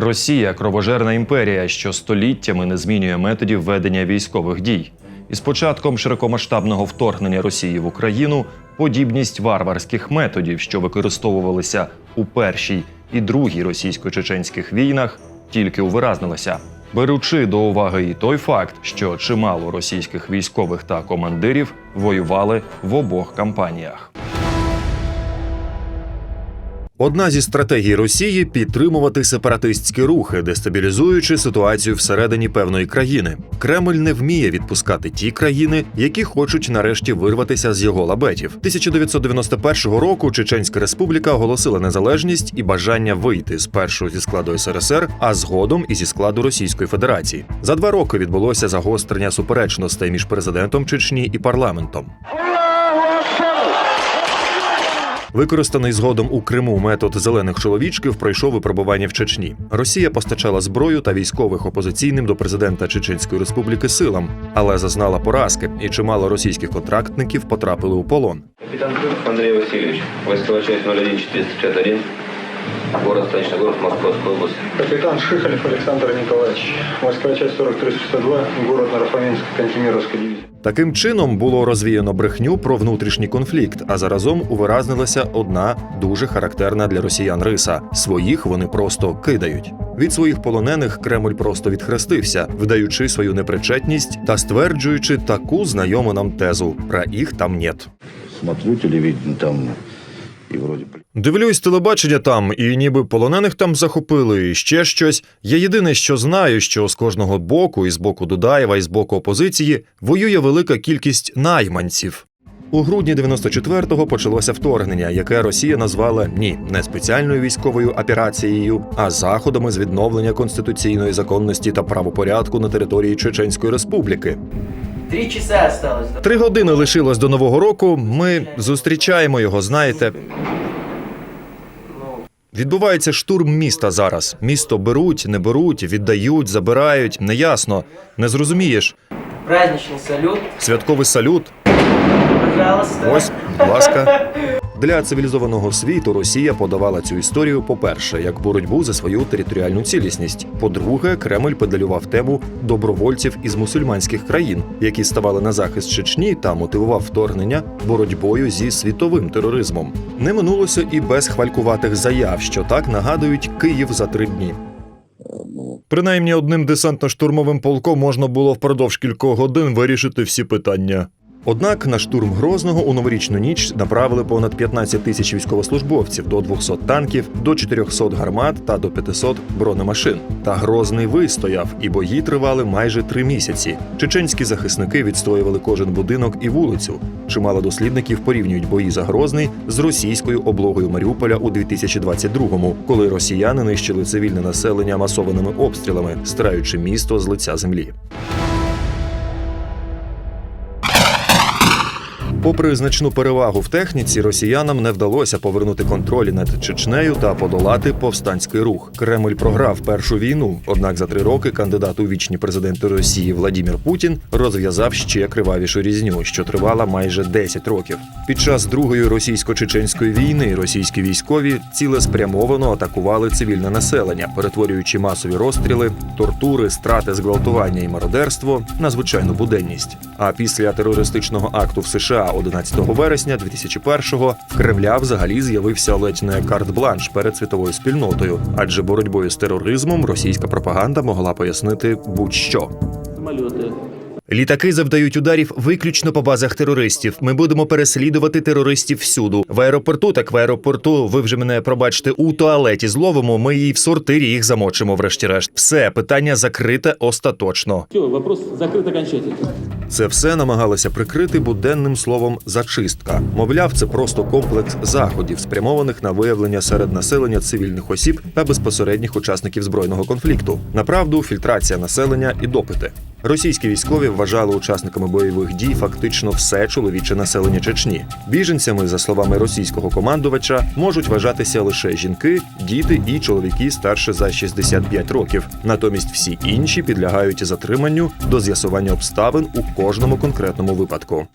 Росія кровожерна імперія, що століттями не змінює методів ведення військових дій. І з початком широкомасштабного вторгнення Росії в Україну подібність варварських методів, що використовувалися у першій і другій російсько-чеченських війнах, тільки увиразнилася. Беручи до уваги і той факт, що чимало російських військових та командирів воювали в обох кампаніях. Одна зі стратегій Росії підтримувати сепаратистські рухи, дестабілізуючи ситуацію всередині певної країни. Кремль не вміє відпускати ті країни, які хочуть нарешті вирватися з його лабетів. 1991 року Чеченська Республіка оголосила незалежність і бажання вийти спершу зі складу СРСР, а згодом і зі складу Російської Федерації. За два роки відбулося загострення суперечностей між президентом Чечні і парламентом. Використаний згодом у Криму метод зелених чоловічків пройшов випробування в Чечні. Росія постачала зброю та військових опозиційним до президента Чеченської республіки силам, але зазнала поразки, і чимало російських контрактників потрапили у полон. Капітан Андрій Васильович, військова часть 01451, город Станичный город, Московская область. Капитан Шихалев Александр Николаевич, морская часть 4362, город Нарафаминск, Кантемировская дивизия. Таким чином було розвіяно брехню про внутрішній конфлікт, а заразом увиразнилася одна дуже характерна для росіян риса: своїх вони просто кидають. Від своїх полонених Кремль просто відхрестився, вдаючи свою непричетність та стверджуючи таку знайому нам тезу: про їх там нет. смотрю телевидение там вроде блин, Дивлюсь телебачення там, і ніби полонених там захопили, і ще щось. Я єдине, що знаю, що з кожного боку, і з боку Дудаєва, і з боку опозиції, воює велика кількість найманців. У грудні 94-го почалося вторгнення, яке Росія назвала ні не спеціальною військовою операцією, а заходами з відновлення конституційної законності та правопорядку на території Чеченської Республіки. Три часа осталось. Три години лишилось до нового року. Ми зустрічаємо його. Знаєте, Відбувається штурм міста зараз. Місто беруть, не беруть, віддають, забирають. Неясно. Не зрозумієш. Праздничний салют, Святковий салют. пожалуйста. Ось, будь ласка. Для цивілізованого світу Росія подавала цю історію, по-перше, як боротьбу за свою територіальну цілісність. По-друге, Кремль педалював тему добровольців із мусульманських країн, які ставали на захист Чечні та мотивував вторгнення боротьбою зі світовим тероризмом. Не минулося і без хвалькуватих заяв, що так нагадують Київ за три дні. Принаймні одним десантно-штурмовим полком можна було впродовж кількох годин вирішити всі питання. Однак на штурм Грозного у новорічну ніч направили понад 15 тисяч військовослужбовців, до 200 танків, до 400 гармат та до 500 бронемашин. Та Грозний вистояв, і бої тривали майже три місяці. Чеченські захисники відстоювали кожен будинок і вулицю. Чимало дослідників порівнюють бої за Грозний з російською облогою Маріуполя у 2022-му, коли росіяни нищили цивільне населення масованими обстрілами, стираючи місто з лиця землі. Попри значну перевагу в техніці, росіянам не вдалося повернути контроль над Чечнею та подолати повстанський рух. Кремль програв першу війну. Однак за три роки кандидат у вічні президенти Росії Владімір Путін розв'язав ще кривавішу різню, що тривала майже 10 років. Під час другої російсько-чеченської війни російські військові цілеспрямовано атакували цивільне населення, перетворюючи масові розстріли, тортури, страти, зґвалтування і мародерство на звичайну буденність. А після терористичного акту в США 11 вересня 2001-го в Кремля взагалі з'явився ледь не карт-бланш перед світовою спільнотою, адже боротьбою з тероризмом російська пропаганда могла пояснити будь-що. Літаки завдають ударів виключно по базах терористів. Ми будемо переслідувати терористів всюду. В аеропорту, так в аеропорту, ви вже мене пробачте, у туалеті зловимо. Ми і в сортирі їх замочимо. Врешті-решт, все питання закрите остаточно. Все, вопрос закрыт окончательно. Це все намагалося прикрити буденним словом зачистка. Мовляв, це просто комплекс заходів, спрямованих на виявлення серед населення цивільних осіб та безпосередніх учасників збройного конфлікту. Направду, фільтрація населення і допити. Російські військові вважали учасниками бойових дій фактично все чоловіче населення Чечні. Біженцями, за словами російського командувача, можуть вважатися лише жінки, діти і чоловіки старше за 65 років. Натомість всі інші підлягають затриманню до з'ясування обставин у кожному конкретному випадку.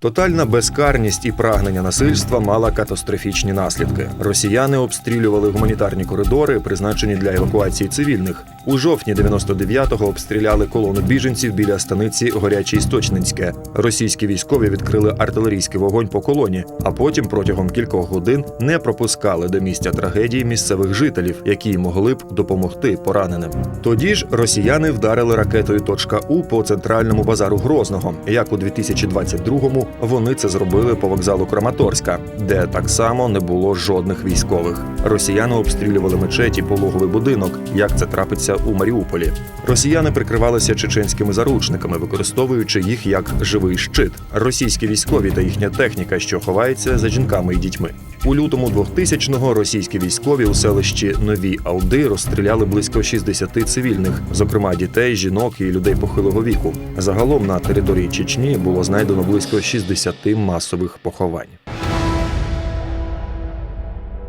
Тотальна безкарність і прагнення насильства мала катастрофічні наслідки. Росіяни обстрілювали гуманітарні коридори, призначені для евакуації цивільних. У жовтні 99-го обстріляли колону біженців біля станиці Горяче Істочненське. Російські військові відкрили артилерійський вогонь по колоні, а потім протягом кількох годин не пропускали до місця трагедії місцевих жителів, які могли б допомогти пораненим. Тоді ж росіяни вдарили ракетою «Точка У по центральному базару Грозного. Як у 2022-му вони це зробили по вокзалу Краматорська, де так само не було жодних військових. Росіяни обстрілювали мечеті, пологовий будинок, як це трапиться у Маріуполі. Росіяни прикривалися чеченськими заручниками, використовуючи їх як живий щит. Російські військові та їхня техніка, що ховається за жінками і дітьми. У лютому 2000-го російські військові у селищі Нові Алди розстріляли близько 60 цивільних, зокрема дітей, жінок і людей похилого віку. Загалом на території Чечні було знайдено близько 60 масових поховань.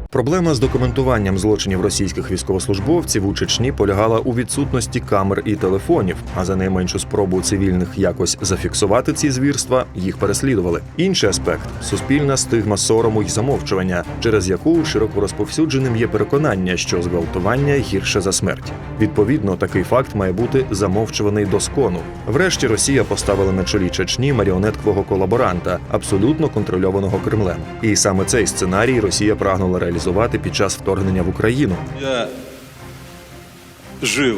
Проблема з документуванням злочинів російських військовослужбовців у Чечні полягала у відсутності камер і телефонів, а за найменшу спробу цивільних якось зафіксувати ці звірства їх переслідували. Інший аспект суспільна стигма сорому й замовчування, через яку широко розповсюдженим є переконання, що зґвалтування гірше за смерть. Відповідно, такий факт має бути замовчуваний до скону. Врешті Росія поставила на чолі Чечні маріонеткового колаборанта, абсолютно контрольованого Кремлем. І саме цей сценарій Росія прагнула реалізувати під час вторгнення в Україну. Я жив.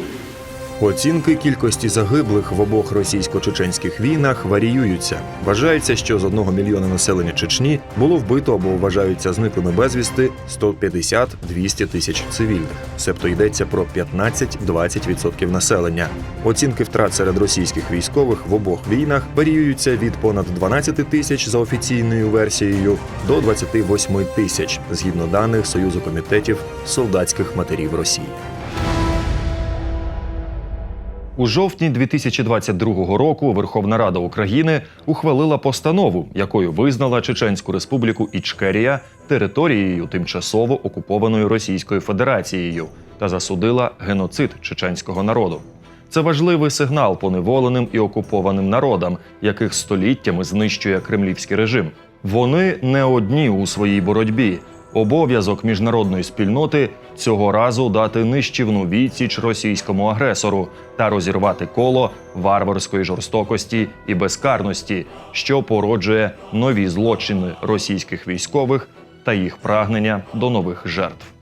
Оцінки кількості загиблих в обох російсько-чеченських війнах варіюються. Вважається, що з одного мільйона населення Чечні було вбито або вважаються зниклими безвісти 150-200 тисяч цивільних. Себто йдеться про 15-20% населення. Оцінки втрат серед російських військових в обох війнах варіюються від понад 12 тисяч за офіційною версією до 28 тисяч згідно даних Союзу комітетів солдатських матерів Росії. У жовтні 2022 року Верховна Рада України ухвалила постанову, якою визнала Чеченську Республіку Ічкерія територією тимчасово окупованою Російською Федерацією та засудила геноцид чеченського народу. Це важливий сигнал поневоленим і окупованим народам, яких століттями знищує кремлівський режим. Вони не одні у своїй боротьбі. Обов'язок міжнародної спільноти цього разу дати нищівну відсіч російському агресору та розірвати коло варварської жорстокості і безкарності, що породжує нові злочини російських військових та їх прагнення до нових жертв.